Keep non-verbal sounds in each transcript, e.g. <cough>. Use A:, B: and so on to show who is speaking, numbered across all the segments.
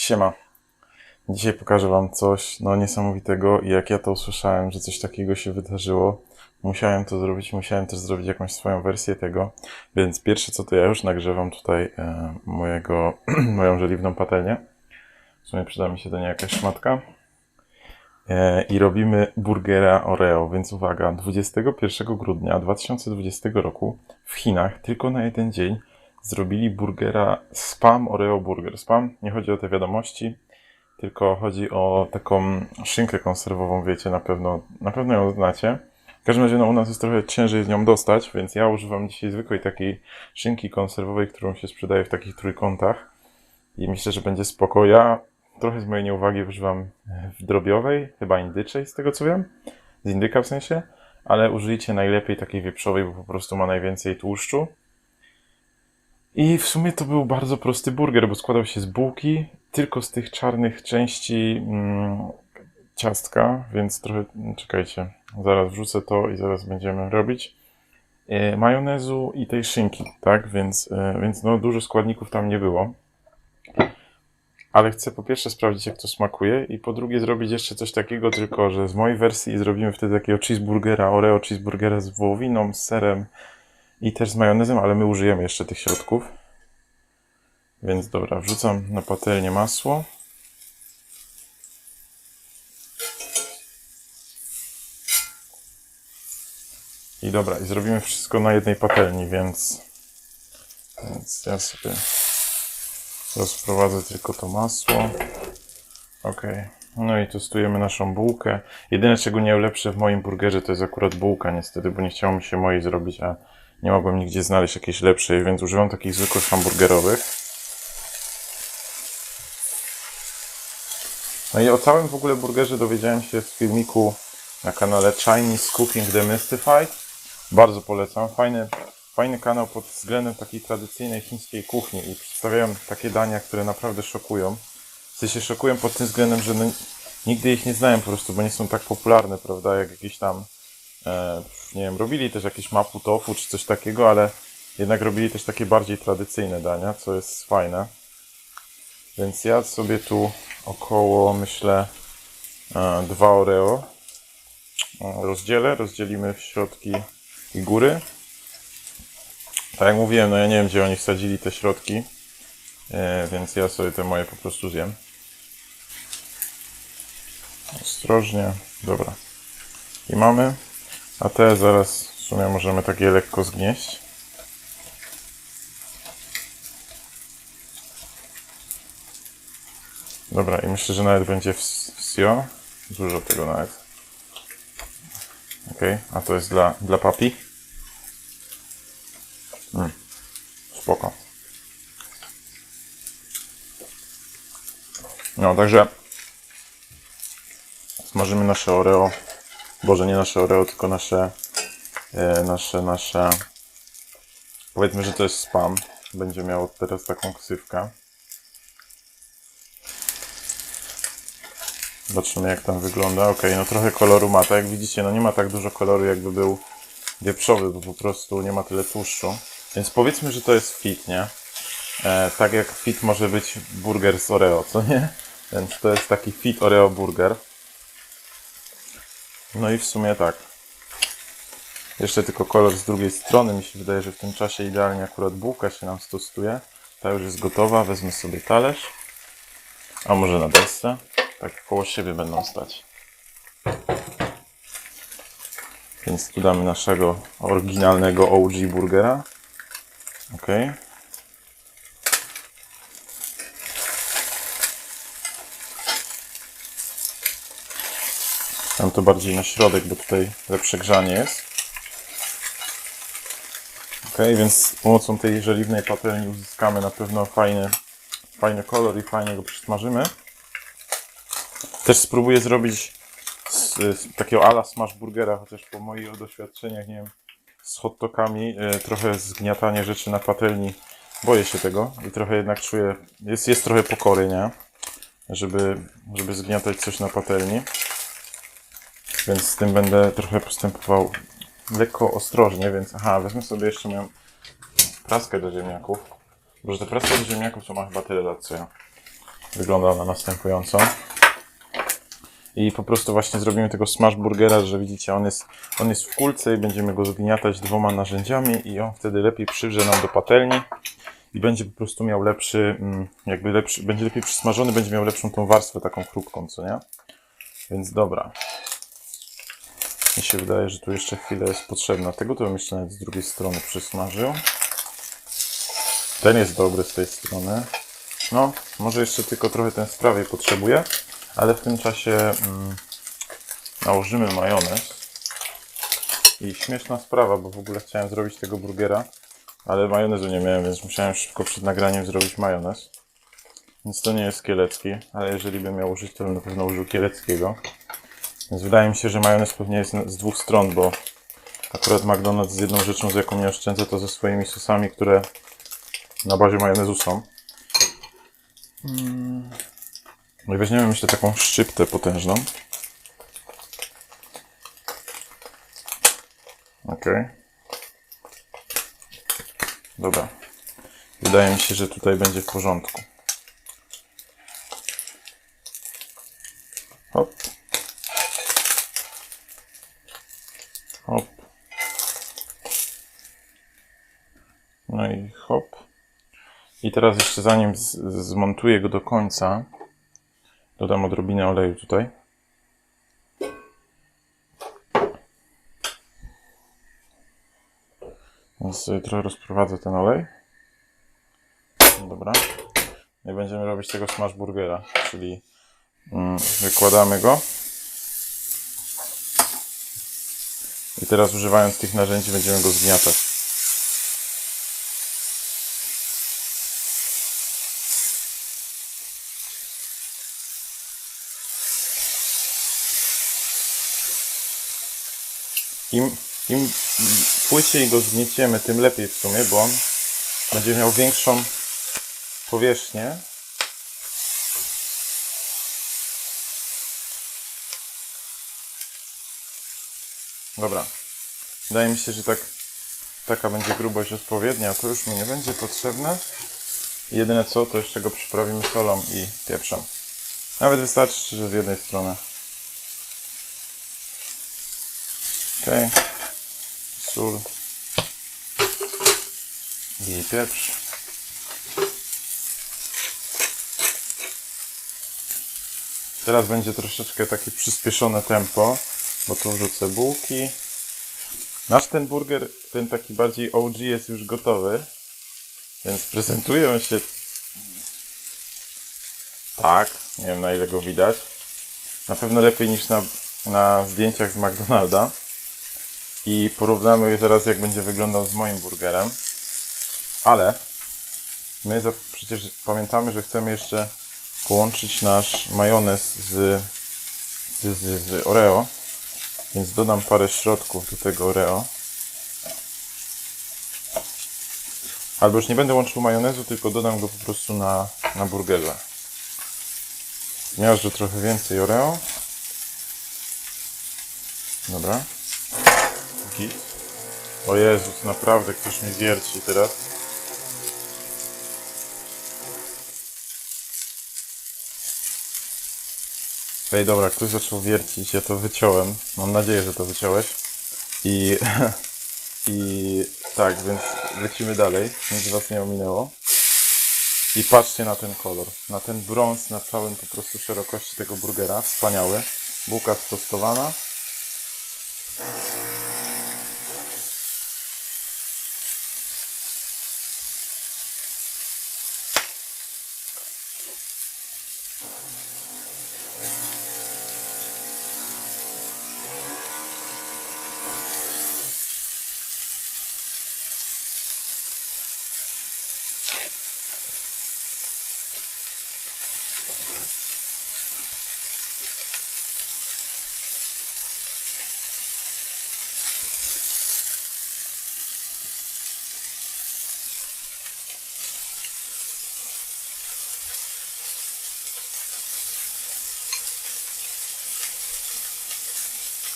A: Siema. Dzisiaj pokażę Wam coś no, niesamowitego i jak ja to usłyszałem, że coś takiego się wydarzyło, musiałem to zrobić, musiałem też zrobić jakąś swoją wersję tego, więc pierwsze co to ja już nagrzewam tutaj e, mojego, <clears throat> moją żeliwną patelnię. W sumie przyda mi się do niej jakaś szmatka. E, I robimy burgera Oreo, więc uwaga, 21 grudnia 2020 roku w Chinach tylko na jeden dzień zrobili burgera Spam Oreo Burger. Spam, nie chodzi o te wiadomości, tylko chodzi o taką szynkę konserwową, wiecie, na pewno, na pewno ją znacie. W każdym razie no, u nas jest trochę ciężej z nią dostać, więc ja używam dzisiaj zwykłej takiej szynki konserwowej, którą się sprzedaje w takich trójkątach i myślę, że będzie spoko. Ja trochę z mojej nieuwagi używam w drobiowej, chyba indyczej z tego co wiem, z indyka w sensie, ale użyjcie najlepiej takiej wieprzowej, bo po prostu ma najwięcej tłuszczu. I w sumie to był bardzo prosty burger, bo składał się z bułki, tylko z tych czarnych części mm, ciastka, więc trochę, czekajcie, zaraz wrzucę to i zaraz będziemy robić. E, majonezu i tej szynki, tak, więc, e, więc no dużo składników tam nie było. Ale chcę po pierwsze sprawdzić, jak to smakuje, i po drugie zrobić jeszcze coś takiego, tylko że z mojej wersji zrobimy wtedy takiego cheeseburgera, Oreo cheeseburgera z wołowiną, z serem i też z majonezem, ale my użyjemy jeszcze tych środków. Więc dobra, wrzucam na patelnię masło. I dobra, i zrobimy wszystko na jednej patelni, więc, więc ja sobie rozprowadzę tylko to masło. Ok. No i testujemy naszą bułkę. Jedyne czego nie ulepszę w moim burgerze to jest akurat bułka niestety, bo nie chciało mi się mojej zrobić, a nie mogłem nigdzie znaleźć jakiejś lepszej, więc używam takich zwykłych hamburgerowych. No i o całym w ogóle burgerze dowiedziałem się z filmiku na kanale Chinese Cooking Demystified. Bardzo polecam. Fajny, fajny kanał pod względem takiej tradycyjnej chińskiej kuchni i przedstawiają takie dania, które naprawdę szokują. W sensie szokują pod tym względem, że no, nigdy ich nie znałem po prostu, bo nie są tak popularne, prawda, jak jakieś tam nie wiem, robili też jakieś mapu tofu czy coś takiego, ale jednak robili też takie bardziej tradycyjne dania, co jest fajne. Więc ja sobie tu około, myślę, e, dwa Oreo e, rozdzielę, rozdzielimy w środki i góry. Tak jak mówiłem, no ja nie wiem, gdzie oni wsadzili te środki, e, więc ja sobie te moje po prostu zjem. Ostrożnie, dobra. I mamy a te zaraz w sumie możemy takie lekko zgnieść. Dobra, i myślę, że nawet będzie wsio. Dużo tego nawet. Ok, a to jest dla, dla papi. Mm, spoko. No, także smażymy nasze Oreo Boże, nie nasze Oreo, tylko nasze, e, nasze, nasze, powiedzmy, że to jest spam. Będzie miało teraz taką ksywkę. Zobaczymy jak tam wygląda. Ok, no trochę koloru ma. Tak jak widzicie, no nie ma tak dużo koloru jakby był wieprzowy, bo po prostu nie ma tyle tłuszczu. Więc powiedzmy, że to jest fit, nie? E, tak jak fit może być burger z Oreo, co nie? Więc to jest taki fit Oreo burger. No i w sumie tak. Jeszcze tylko kolor z drugiej strony. Mi się wydaje, że w tym czasie idealnie akurat bułka się nam stosuje. Ta już jest gotowa. Wezmę sobie talerz. A może na desce. Tak koło siebie będą stać. Więc tu damy naszego oryginalnego OG burgera. Ok. To bardziej na środek, bo tutaj lepsze grzanie jest. Ok, więc z pomocą tej żeliwnej patelni uzyskamy na pewno fajny, fajny kolor i fajnie go przysmażymy. Też spróbuję zrobić z, z takiego ala smash burgera, chociaż po moich doświadczeniach, nie wiem, z hotdogami, y, trochę zgniatanie rzeczy na patelni, boję się tego i trochę jednak czuję, jest, jest trochę pokory, nie? Żeby, żeby zgniatać coś na patelni. Więc z tym będę trochę postępował lekko ostrożnie, więc aha, wezmę sobie jeszcze moją praskę do ziemniaków. Bo że te praska do ziemniaków to ma chyba tyle lat co ja. Wygląda ona następująco. I po prostu właśnie zrobimy tego smash burgera, że widzicie, on jest, on jest w kulce i będziemy go zgniatać dwoma narzędziami i on wtedy lepiej przywrze nam do patelni i będzie po prostu miał lepszy, mm, jakby lepszy, będzie lepiej przysmażony, będzie miał lepszą tą warstwę taką chrupką, co nie? Więc dobra. Mi się wydaje, że tu jeszcze chwilę jest potrzebna. Tego to bym jeszcze nawet z drugiej strony przysmażył. Ten jest dobry z tej strony. No, może jeszcze tylko trochę ten z prawej potrzebuje, ale w tym czasie mm, nałożymy majonez. I śmieszna sprawa, bo w ogóle chciałem zrobić tego burgera, ale majonezu nie miałem, więc musiałem szybko przed nagraniem zrobić majonez. Więc to nie jest kielecki, ale jeżeli bym miał użyć, to bym na pewno użył kieleckiego. Więc wydaje mi się, że majonez pewnie jest z dwóch stron, bo akurat McDonald's z jedną rzeczą, z jaką nie oszczędza, to ze swoimi sosami, które na bazie majonezu są. No i weźmiemy myślę taką szczyptę potężną. Ok. Dobra. Wydaje mi się, że tutaj będzie w porządku. Hop. Hop. No i hop. I teraz jeszcze zanim zmontuję go do końca, dodam odrobinę oleju tutaj. Więc trochę rozprowadzę ten olej. Dobra. I będziemy robić tego smash burgera, czyli mm, wykładamy go. I teraz używając tych narzędzi będziemy go zgniatać. Im, im płyciej go zgnieciemy, tym lepiej w sumie, bo on będzie miał większą powierzchnię. Dobra. Wydaje mi się, że tak, taka będzie grubość odpowiednia. To już mi nie będzie potrzebne. Jedyne co, to jeszcze go przyprawimy solą i pieprzem. Nawet wystarczy, że z jednej strony. Okej. Sól. I pieprz. Teraz będzie troszeczkę takie przyspieszone tempo, bo tu wrzucę bułki. Nasz ten burger, ten taki bardziej OG jest już gotowy, więc prezentuje on się tak. Nie wiem na ile go widać. Na pewno lepiej niż na, na zdjęciach z McDonalda. I porównamy je zaraz, jak będzie wyglądał z moim burgerem. Ale my za, przecież pamiętamy, że chcemy jeszcze połączyć nasz majonez z, z, z, z Oreo. Więc dodam parę środków do tego Oreo. Albo już nie będę łączył majonezu, tylko dodam go po prostu na, na burgerze. Zmiażdżę trochę więcej Oreo. Dobra. Git. O Jezus, naprawdę ktoś mnie wierci teraz. Ej, dobra, ktoś zaczął wiercić, ja to wyciąłem. Mam nadzieję, że to wyciąłeś. I, <laughs> i tak, więc lecimy dalej, nic was nie ominęło. I patrzcie na ten kolor, na ten brąz na całym po prostu szerokości tego burgera, wspaniały. Bułka stostowana.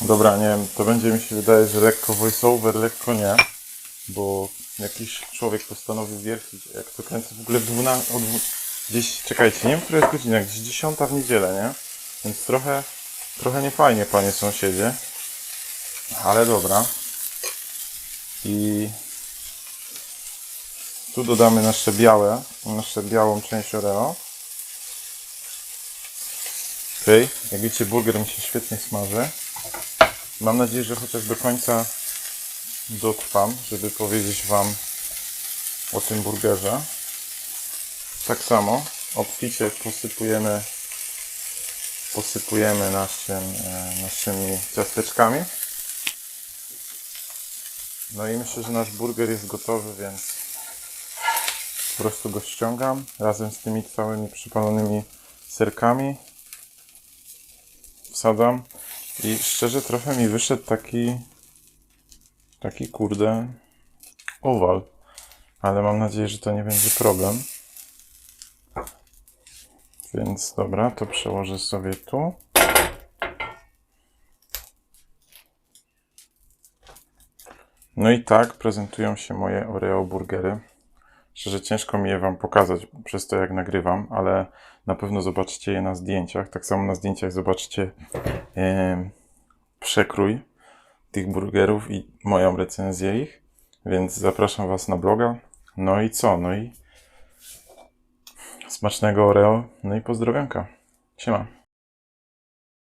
A: Dobra, nie wiem, to będzie mi się wydaje, że lekko voiceover, lekko nie, bo jakiś człowiek postanowił wiercić, jak to kręcę w ogóle w 12, o dwu- Gdzieś, czekajcie, nie wiem, która jest godzina, gdzieś dziesiąta w niedzielę, nie? Więc trochę, trochę niefajnie, panie sąsiedzie. Ale dobra. I tu dodamy nasze białe, nasze białą część Oreo. Okej, jak widzicie, burger mi się świetnie smaży. Mam nadzieję, że chociaż do końca dotrwam, żeby powiedzieć Wam o tym burgerze. Tak samo obficie posypujemy posypujemy naszym, e, naszymi ciasteczkami. No i myślę, że nasz burger jest gotowy, więc po prostu go ściągam razem z tymi całymi przypalonymi serkami. Wsadzam i szczerze trochę mi wyszedł taki taki kurde owal. Ale mam nadzieję, że to nie będzie problem. Więc dobra, to przełożę sobie tu. No i tak prezentują się moje Oreo burgery. Szczerze ciężko mi je Wam pokazać przez to, jak nagrywam, ale na pewno zobaczycie je na zdjęciach. Tak samo na zdjęciach zobaczycie em, przekrój tych burgerów i moją recenzję ich. Więc zapraszam Was na bloga. No i co? No i smacznego Oreo. No i pozdrowionka. Siema.